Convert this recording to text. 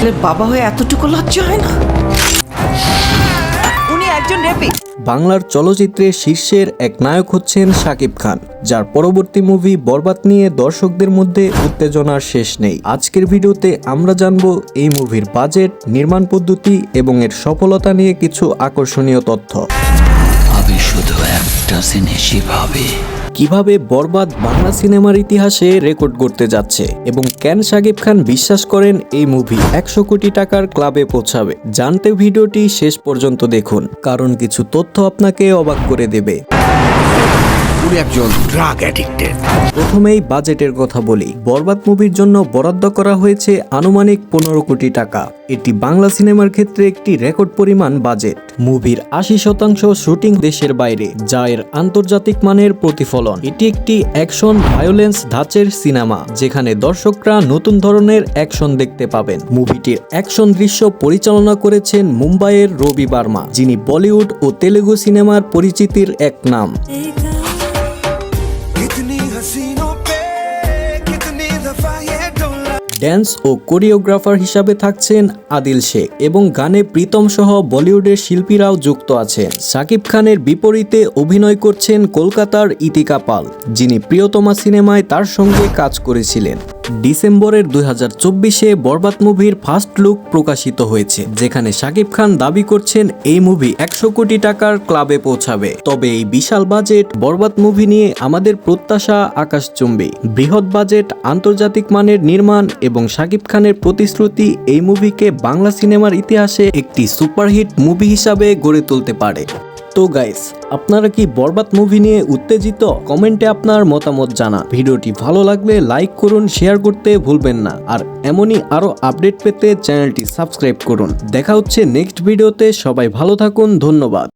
তাহলে বাবা হয়ে এতটুকু লজ্জা হয় না? উনি একজন রেপি। বাংলার চলচ্চিত্রে শীর্ষের এক নায়ক হচ্ছেন শাকিব খান যার পরবর্তী মুভি বরবাদ নিয়ে দর্শকদের মধ্যে উত্তেজনার শেষ নেই। আজকের ভিডিওতে আমরা জানব এই মুভির বাজেট নির্মাণ পদ্ধতি এবং এর সফলতা নিয়ে কিছু আকর্ষণীয় তথ্য। আমি শুধু একটা জিনিসই ভাবি। কীভাবে বরবাদ বাংলা সিনেমার ইতিহাসে রেকর্ড করতে যাচ্ছে এবং কেন সাকিব খান বিশ্বাস করেন এই মুভি একশো কোটি টাকার ক্লাবে পৌঁছাবে? জানতে ভিডিওটি শেষ পর্যন্ত দেখুন, কারণ কিছু তথ্য আপনাকে অবাক করে দেবে। উনি একজন ড্রাগ অ্যাডিক্টেড প্রথমেই বাজেটের কথা বলি। বরবাদ মুভির জন্য বরাদ্দ করা হয়েছে আনুমানিক পনেরো কোটি টাকা। এটি বাংলা সিনেমার ক্ষেত্রে একটি রেকর্ড পরিমাণ বাজেট। মুভির আশি শতাংশ শুটিং দেশের বাইরে যা এর আন্তর্জাতিক মানের প্রতিফলন। এটি একটি অ্যাকশন ভায়োলেন্স ধাঁচের সিনেমা যেখানে দর্শকরা নতুন ধরনের অ্যাকশন দেখতে পাবেন। মুভিটির অ্যাকশন দৃশ্য পরিচালনা করেছেন মুম্বাইয়ের রবি বার্মা যিনি বলিউড ও তেলেগু সিনেমার পরিচিতির এক নাম। ড্যান্স ও কোরিওগ্রাফার হিসাবে থাকছেন আদিল শেখ এবং গানে প্রীতম সহ বলিউডের শিল্পীরাও যুক্ত আছেন। সাকিব খানের বিপরীতে অভিনয় করছেন কলকাতার ইতিকা পাল, যিনি প্রিয়তমা সিনেমায় তার সঙ্গে কাজ করেছিলেন। ডিসেম্বরের দুই হাজার চব্বিশে বরবাদ মুভির ফার্স্ট লুক প্রকাশিত হয়েছে, যেখানে শাকিব খান দাবি করছেন এই মুভি একশো কোটি টাকার ক্লাবে পৌঁছাবে। তবে এই বিশাল বাজেট বরবাদ মুভি নিয়ে আমাদের প্রত্যাশা আকাশচুম্বী। বৃহৎ বাজেট, আন্তর্জাতিক মানের নির্মাণ এবং শাকিব খানের প্রতিশ্রুতি এই মুভিকে বাংলা সিনেমার ইতিহাসে একটি সুপারহিট মুভি হিসাবে গড়ে তুলতে পারে। তো গাইস আপনারা কি বরবাদ মুভি নিয়ে উত্তেজিত? কমেন্টে আপনার মতামত জানা ভিডিওটি ভালো লাগলে লাইক করুন শেয়ার করতে ভুলবেন না। আর এমনই আরও আপডেট পেতে চ্যানেলটি সাবস্ক্রাইব করুন। দেখা হচ্ছে নেক্সট ভিডিওতে সবাই ভালো থাকুন, ধন্যবাদ।